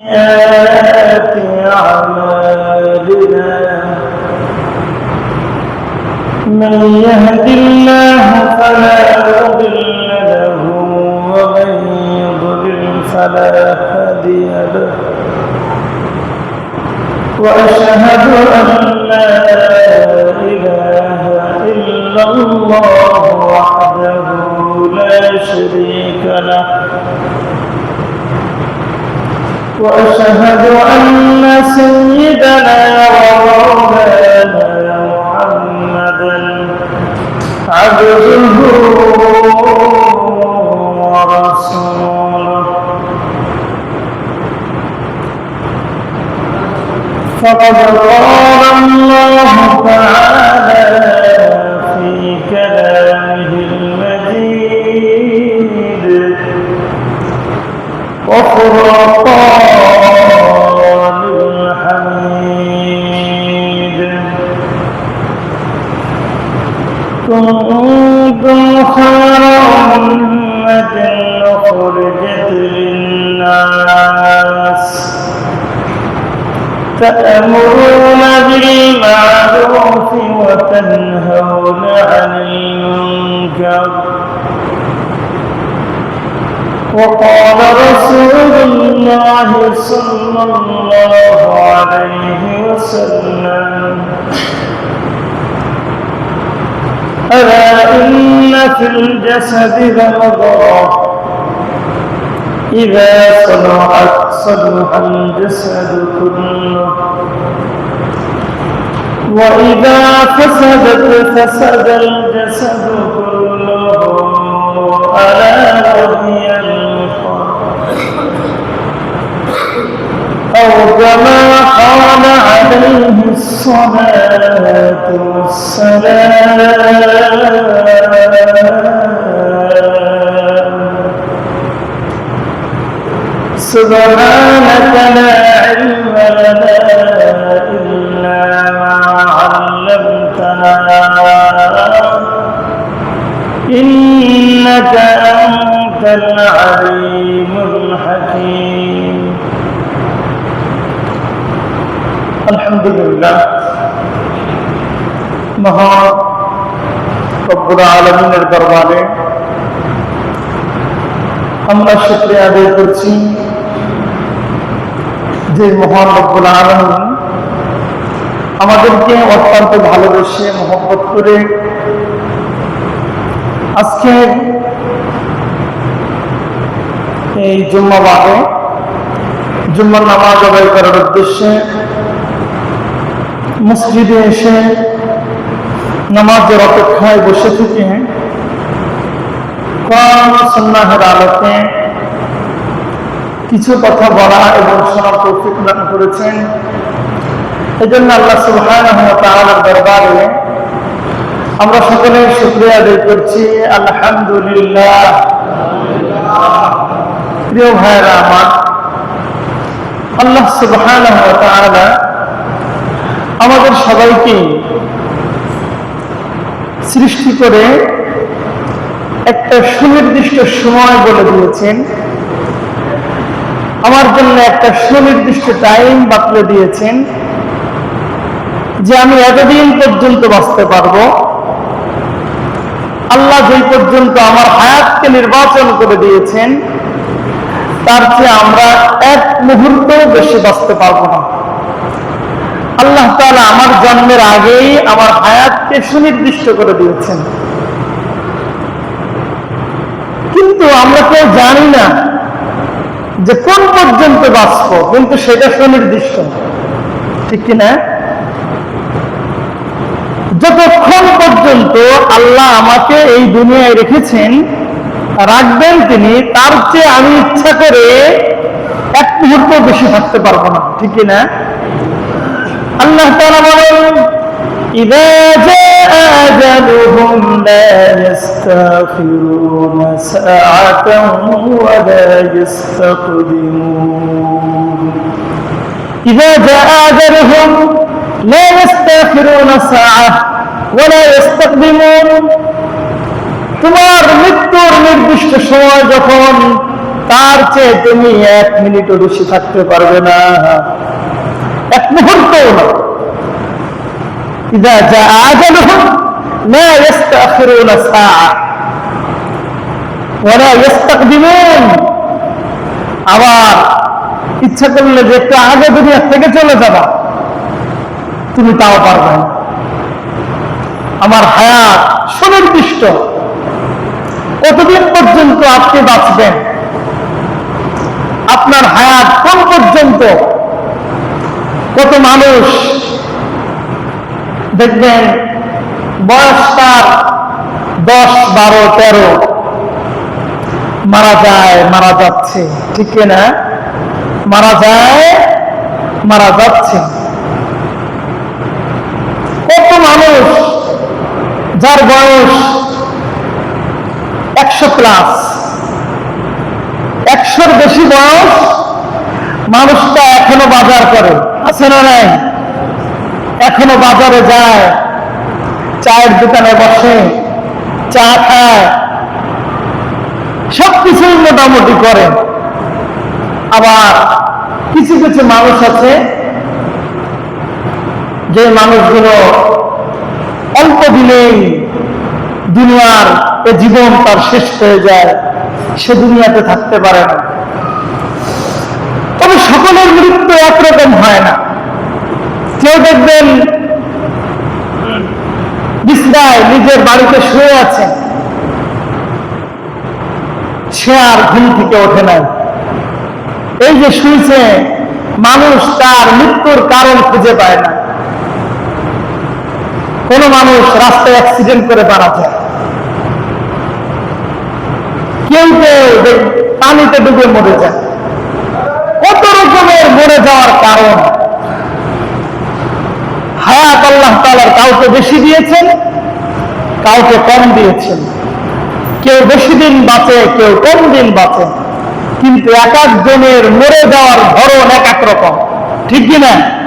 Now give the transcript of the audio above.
سيئات أعمالنا من يهد الله فلا مضل له ومن يضلل فلا هادي له. وأشهد أن لا إله إلا الله وحده لا شريك له. وأشهد أن سيدنا ومولانا محمدا عبده ورسوله. فقد قال الله تعالى في كلامه المجيد وفرقان تأمرون بالمعروف وتنهون عن المنكر. وقال رسول الله صلى الله عليه وسلم ألا إن في الجسد لمضغة إذا صلحت صلح الجسد كله. وإذا فسدت فسد الجسد كله. ألا وهي أو كما قال عليه الصلاة والسلام. إنك أنت العليم الحكيم الحمد لله মহা রব্বুল আলমিনের দরবারে আমরা শুক্রিয়া আদায় করছি যে মহান রব্বুল আলমিন আমাদেরকে অত্যন্ত ভালোবেসে মহব্বত করে আজকে এই জুম্মাবাদে জুম্মার নামাজ আদায় করার উদ্দেশ্যে মসজিদে এসে নামাজের অপেক্ষায় বসে থেকে কোরআন সন্ন্যাহের আলোকে কিছু কথা বলা এবং শোনার তৌফিক দান করেছেন। এই জন্য আল্লাহ তাআলার দরবারে আমরা সকলে শুক্রিয়া আদায় করছি। আলহামদুলিল্লাহ। প্রিয় ভাইরা আমার, আল্লাহ ওয়া আমাদের সবাইকে সৃষ্টি করে একটা সুনির্দিষ্ট সময় বলে দিয়েছেন। আমার জন্য একটা সুনির্দিষ্ট টাইম বাতলে দিয়েছেন যে আমি এতদিন পর্যন্ত বাঁচতে পারব। আল্লাহ যেই পর্যন্ত আমার হায়াতকে নির্বাচন করে দিয়েছেন, তার চেয়ে আমরা এক মুহূর্ত বেশি বাঁচতে পারব না। আল্লাহ তাআলা আমার জন্মের আগেই আমার হায়াতকে সুনির্দিষ্ট করে দিয়েছেন। কিন্তু আমরা কেউ জানি না যে কোন পর্যন্ত বাঁচবো, কিন্তু সেটা সুনির্দিষ্ট। ঠিক কিনা? যতক্ষণ পর্যন্ত আল্লাহ আমাকে এই দুনিয়ায় রেখেছেন রাখবেন তিনি তার চেয়ে আমি ইচ্ছা করে এক মুহূর্ত বেশি থাকতে পারবো না ঠিক কিনা আল্লাহ তাআলা বলেন إذا جاء أجلهم لا يستأخرون ساعة ولا يستقدمون إذا جاء أجلهم لا يستأخرون ساعة ولا يستقدمون তোমার মৃত্যুর নির্দিষ্ট সময় যখন তার চেয়ে তুমি এক মিনিটও বেশি থাকতে পারবে না এক মুহূর্ত না إذا جاء أجلهم لا يستأخرون ساعة ولا يستقدمون আবার ইচ্ছা করলে যে একটু আগে দুনিয়া থেকে চলে যাবা তুমি তাও পারবে আমার হায়াত সুনির্দিষ্ট। কতদিন পর্যন্ত আপনি বাঁচবেন? আপনার হায়াত কোন পর্যন্ত? কত মানুষ দেখবেন বয়স তার দশ, বারো, তেরো। মারা যায়, মারা যাচ্ছে। ঠিক না মারা যায়, মারা যাচ্ছে। কত মানুষ যার বয়স একশো প্লাস। একশোর বেশি বয়স মানুষটা এখনও বাজার করে। আছে না নাই? এখনও বাজারে যায়, চায়ের দোকানে বসে, চা খায়, সবকিছুই মোটামুটি করে। আবার কিছু কিছু মানুষ আছে যে মানুষগুলো অল্প দিনেই দুনিয়ার এ জীবন তার শেষ হয়ে যায়, সে দুনিয়াতে থাকতে পারে না। তবে সকলের মৃত্যু একরকম হয় না। কেউ দেখবেন বিছনায় নিজের বাড়িতে শুয়ে আছে, সে আর ঘুম থেকে ওঠে নাই। এই যে শুয়েছে, মানুষ তার মৃত্যুর কারণ খুঁজে পায় না। কোন মানুষ রাস্তায় অ্যাক্সিডেন্ট করে মারা যায়। কেউ কেউ পানিতে ডুবে মরে যায়। কত রকমের মরে যাওয়ার কারণ? হায়াত আল্লাহ তালার কাউকে বেশি দিয়েছেন, কাউকে কম দিয়েছেন। কেউ বেশি দিন বাঁচে, কেউ কম দিন বাঁচে। কিন্তু এক একজনের মরে যাওয়ার ধরন এক এক রকম। ঠিক কিনা